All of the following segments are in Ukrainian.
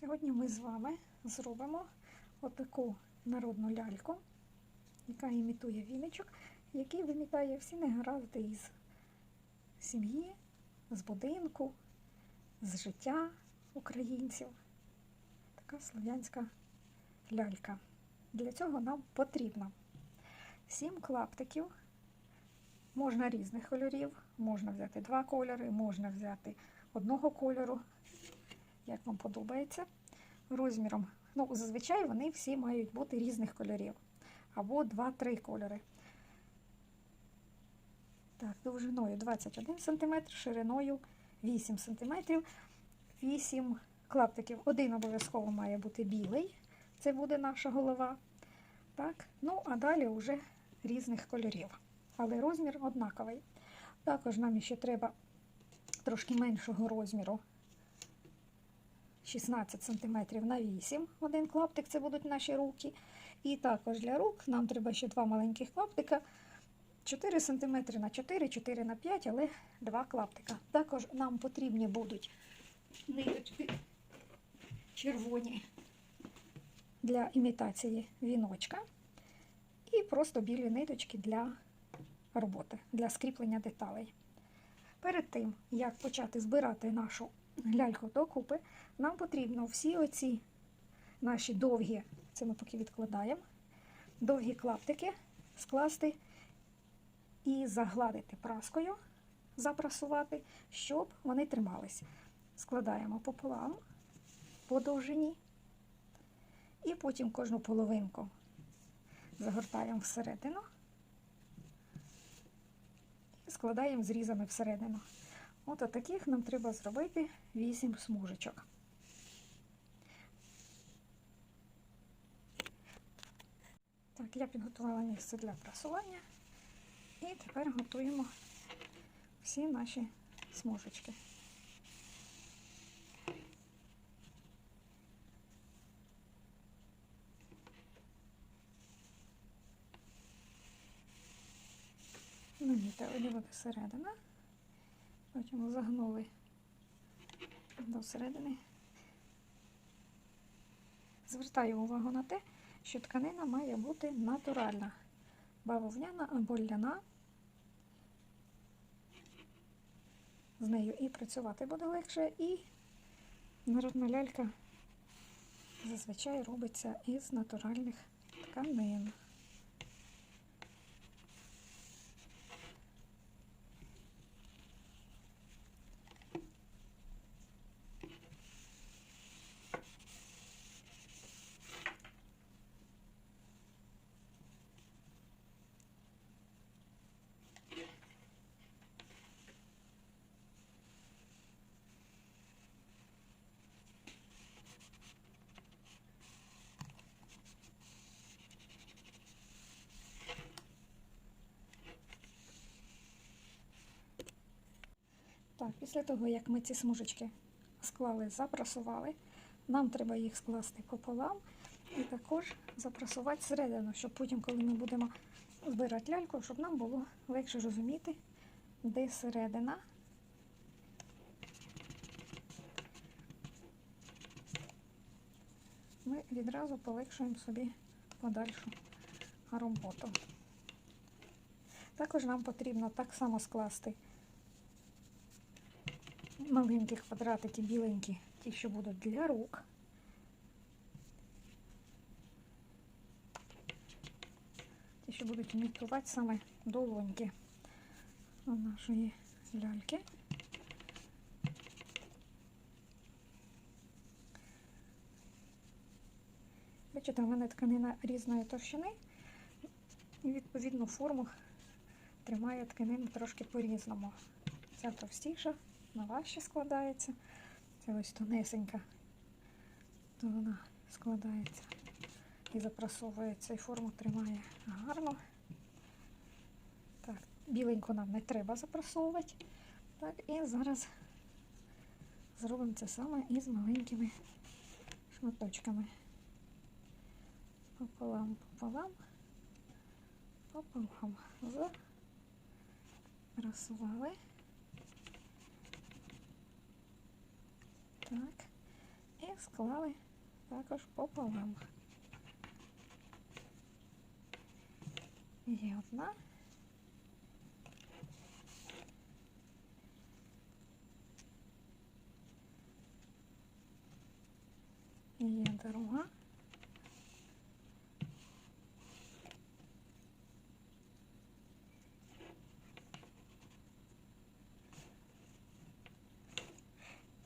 Сьогодні ми з вами зробимо отаку народну ляльку, яка імітує віничок, який вимітає всі негаразди із сім'ї, з будинку, з життя українців. Така слов'янська лялька. Для цього нам потрібно 7 клаптиків. Можна різних кольорів, можна взяти два кольори, можна взяти одного кольору, як вам подобається. Розміром, ну, зазвичай вони всі мають бути різних кольорів. Або 2-3 кольори. Так, довжиною 21 см, шириною 8 см. 8 клаптиків. Один обов'язково має бути білий, це буде наша голова. Так, ну а далі вже різних кольорів. Але розмір однаковий. Також нам ще треба трошки меншого розміру 16 см на 8. Один клаптик це будуть наші руки. І також для рук нам треба ще два маленьких клаптика. 4 см на 4, 4 на 5, але два клаптика. Також нам потрібні будуть ниточки червоні для імітації віночка. І просто білі ниточки для роботи, для скріплення деталей. Перед тим, як почати збирати нашу ляльку докупи, нам потрібно всі оці наші довгі, це ми поки відкладаємо, довгі клаптики скласти і загладити праскою, запрасувати, щоб вони тримались. Складаємо пополам по довжині, і потім кожну половинку загортаємо всередину і складаємо зрізами всередину. От таких нам треба зробити 8 смужечок. Так, я підготувала місце для прасування. І тепер готуємо всі наші смужечки. Намітили буде середина, потім загнули до середини. Звертаю увагу на те, що тканина має бути натуральна, бавовняна або ляна. З нею і працювати буде легше, і народна лялька зазвичай робиться із натуральних тканин. Так, після того, як ми ці смужечки склали, запрасували, нам треба їх скласти пополам і також запрасувати всередину, щоб потім, коли ми будемо збирати ляльку, щоб нам було легше розуміти, де середина. Ми відразу полегшуємо собі подальшу роботу. Також нам потрібно так само скласти маленькі квадратики біленькі, ті, що будуть для рук. Ті, що будуть імітувати саме долоньки нашої ляльки. Бачите, у мене тканина різної товщини і відповідну форму тримає тканину трошки по-різному. Ця товстіша на важче складається. Це ось тонесенька, то вона складається і запрасовується, і форму тримає гарно. Так, біленьку нам не треба запрасовувати. Так, і зараз зробимо це саме із маленькими шматочками. Пополам, пополам, пополам. Запрасували. Так. І склали також пополам. Є одна. Є друга.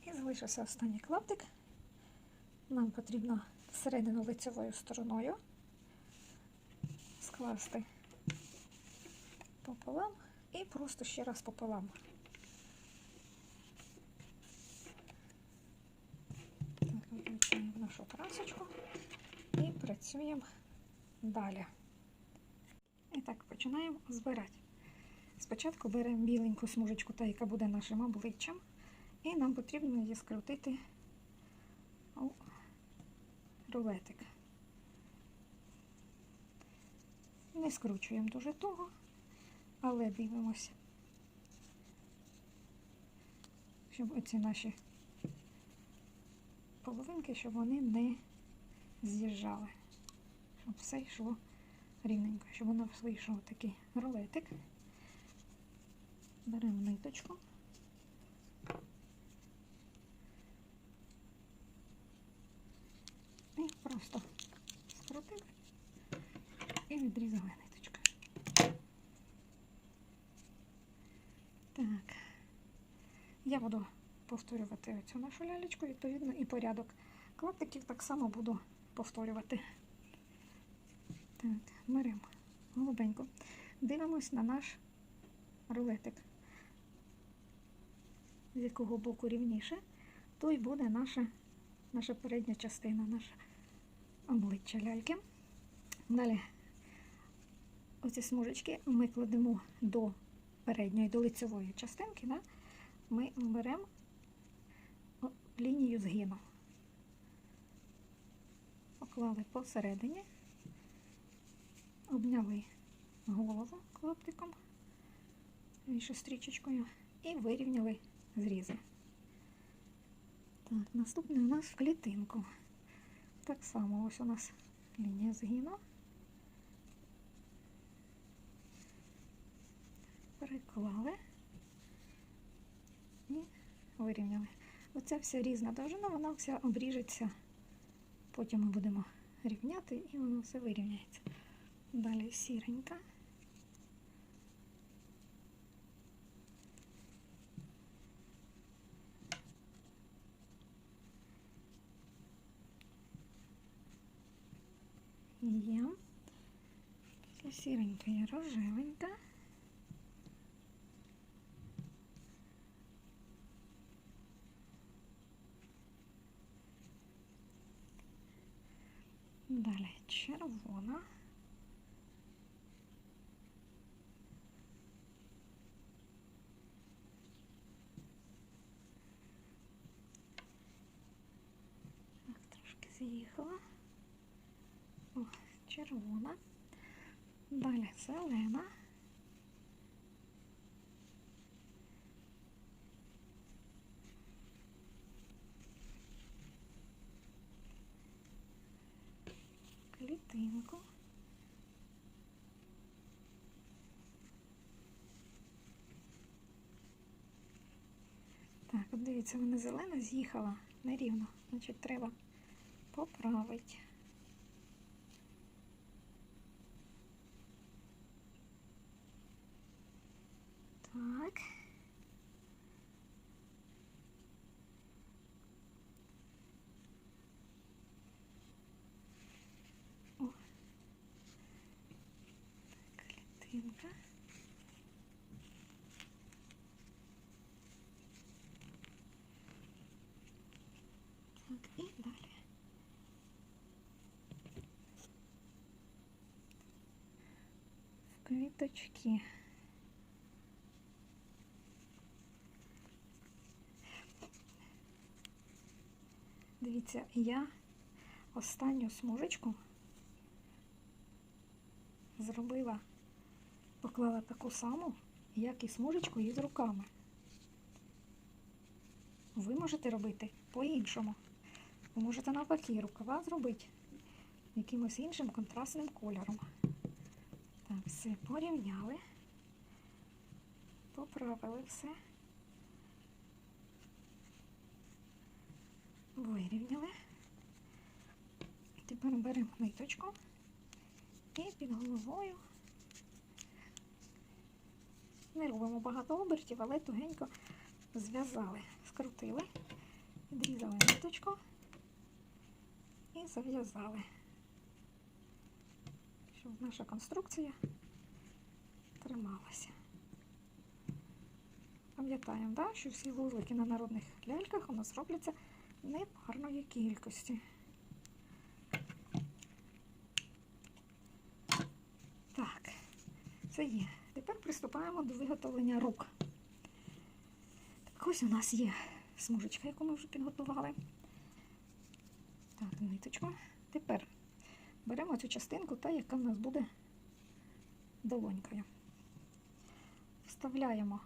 І залишився останній клаптик. Нам потрібно всередину лицевою стороною скласти пополам і просто ще раз пополам. Так, виключаємо нашу красочку і працюємо далі. І так, починаємо збирати. Спочатку беремо біленьку смужечку, та яка буде нашим обличчям, і нам потрібно її скрутити у рулетик. Не скручуємо дуже туго, але дивимося, щоб оці наші половинки, щоб вони не з'їжджали, щоб все йшло рівненько, щоб нас вийшов такий рулетик. Беремо ниточку. І просто скрутили і відрізали ниточкою. Так. Я буду повторювати цю нашу лялечку, відповідно, і порядок клаптиків так само буду повторювати. Так, беремо голубенько. Дивимось на наш рулетик. З якого боку рівніше, то й буде наша, наша передня частина, наше обличчя ляльки. Далі оці смужечки ми кладемо до передньої, до лицевої частинки. Да? Ми беремо лінію згину. Поклали посередині, обняли голову клаптиком, стрічечкою, і вирівняли зрізи. Так, наступний у нас в клітинку. Так само ось у нас лінія згину. Переклали і вирівняли. Оця вся різна довжина, вона вся обріжеться. Потім ми будемо рівняти і воно все вирівняється. Далі сіренька. Є. Після сіренька є рожевенька. Далі червона. Так, трошки з'їхала. О, червона. Далі зелена. Клітинку. Так, от дивіться, вона зелена з'їхала нерівно. Значить, треба поправити. Так. О. Клітинка. Так, і далі. В квіточки. Дивіться, я останню смужечку зробила, поклала таку саму, як і смужечку із руками. Ви можете робити по-іншому. Ви можете навпаки рукава зробити якимось іншим контрастним кольором. Так, все, порівняли. Поправили все. Вирівняли. Тепер беремо ниточку і під головою не робимо багато обертів, але тугенько зв'язали, скрутили, відрізали ниточку і зав'язали, щоб наша конструкція трималася. Пам'ятаємо, да, що всі вузлики на народних ляльках у нас робляться непарної кількості. Так, це є. Тепер приступаємо до виготовлення рук. Так, ось у нас є смужечка, яку ми вже підготували. Так, ниточку. Тепер беремо цю частинку, та, яка в нас буде долонькою. Вставляємо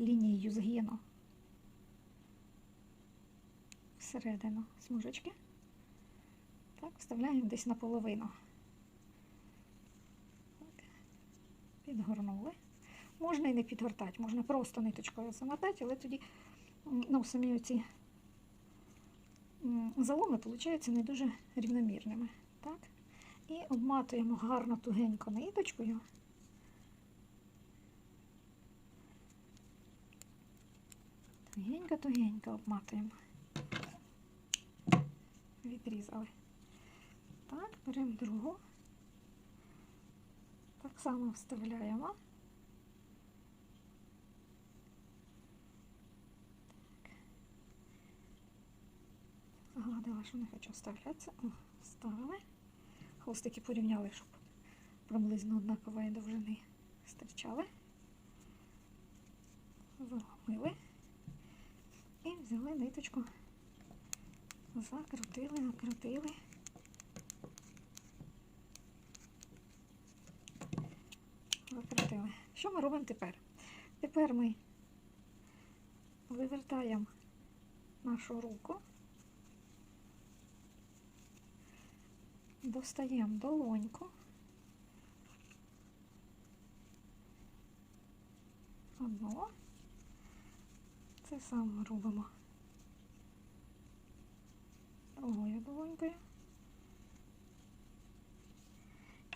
лінією згину всередину смужечки. Так, вставляємо десь наполовину. Підгорнули. Можна і не підгортати, можна просто ниточкою замотати, але тоді ну, самі оці заломи получаються не дуже рівномірними. Так? І обматуємо гарно тугенько ниточкою. Тугенько-тугенько обматуємо. Відрізали. Так, беремо другу. Так само вставляємо. Загладила, що не хочу вставлятися. Вставили. Хвостики порівняли, щоб приблизно однакової довжини стирчали. Заломили. І взяли ниточку, закрутили, накрутили. Закрутили. Що ми робимо тепер? Тепер ми вивертаємо нашу руку, достаємо долоньку. Одну. Це саме робимо другою долонькою.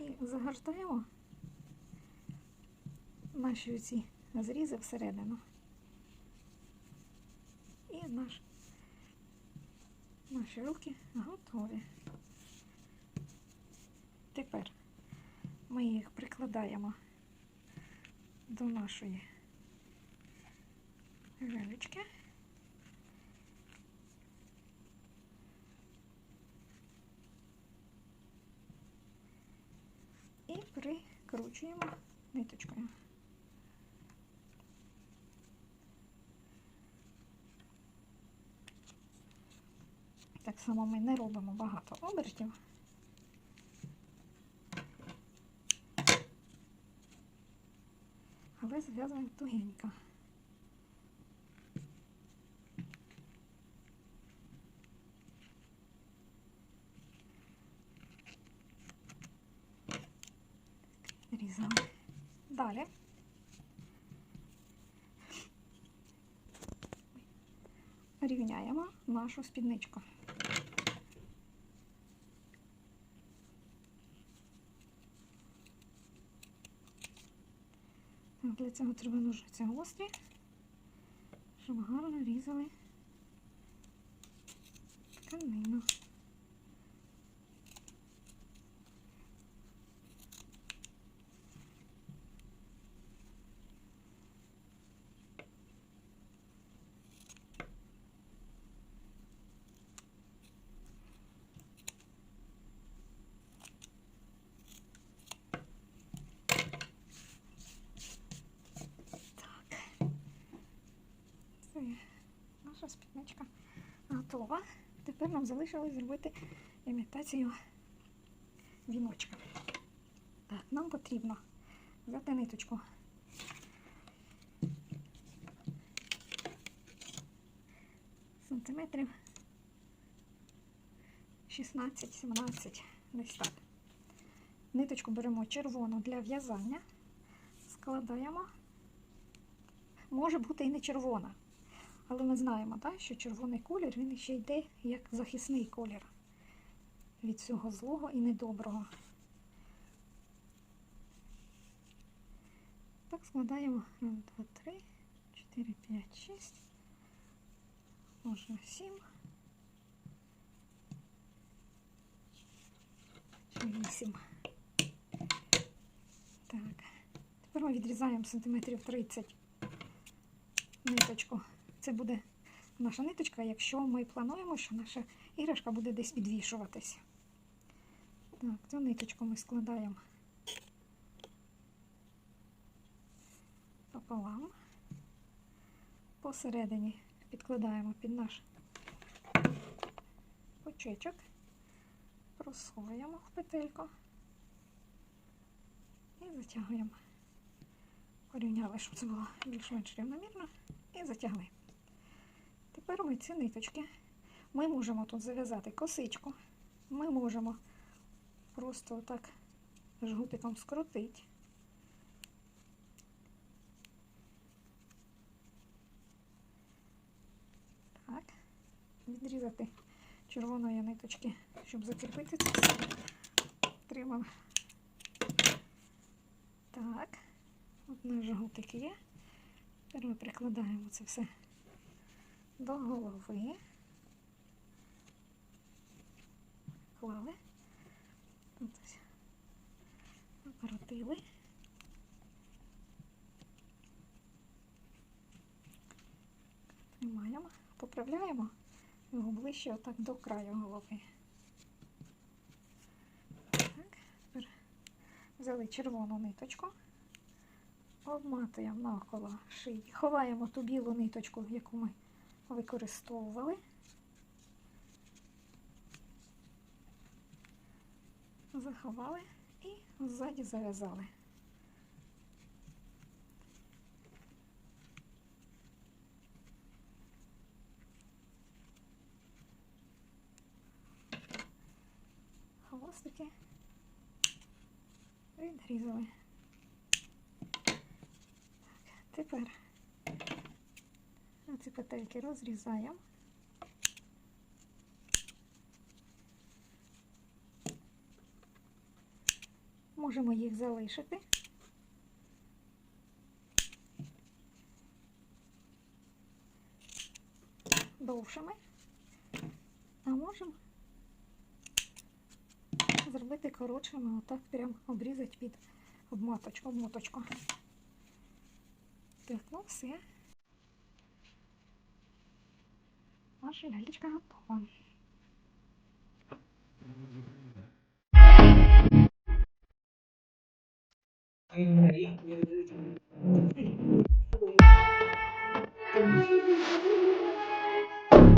І загортаємо наші оці зрізи всередину. І наш, наші руки готові. Тепер ми їх прикладаємо до нашої жилечки. І прикручуємо ниточкою. Так само ми не робимо багато обертів. Але зв'язуємо тугенько. Різали. Далі. Рівняємо нашу спідничку. Для цього треба ножиці гострі, щоб гарно різали тканину. Це наша спідничка готова. Тепер нам залишилось зробити імітацію віночка. Так, нам потрібно взяти ниточку. сантиметрів 16-17, десь так. Ниточку беремо червону для в'язання, складаємо. Може бути і не червона, але ми знаємо, так, що червоний колір він ще йде як захисний колір від всього злого і недоброго. Так складаємо 1, 2, 3, 4, 5, 6, можна 7. чи 8. Так. Тепер ми відрізаємо сантиметрів 30 ниточку. Це буде наша ниточка, якщо ми плануємо, що наша іграшка буде десь підвішуватись. Так, цю ниточку ми складаємо пополам. Посередині підкладаємо під наш почечок, просовуємо в петельку і затягуємо. Порівняли, щоб це було більш-менш рівномірно, і затягли. Тепер ми ці ниточки, ми можемо тут зав'язати косичку, ми можемо просто отак жгутиком скрутити. Так, відрізати червоної ниточки, щоб закріпити це все. Тримав. Так, от наш жгутик є. Тепер ми прикладаємо це все до голови. Клали. Накрутили. Тримаємо, поправляємо його ближче отак до краю голови. Так, тепер взяли червону ниточку, обматуємо навколо шиї, ховаємо ту білу ниточку, яку ми використовували. Заховали і ззаді зав'язали. Хвостики відрізали. Так, тепер ці петельки розрізаємо. Можемо їх залишити. Довшими, а можемо зробити коротшими, отак прям обрізати під обмоточку, обмоточку. Так, ну все. Наша лялечка готова.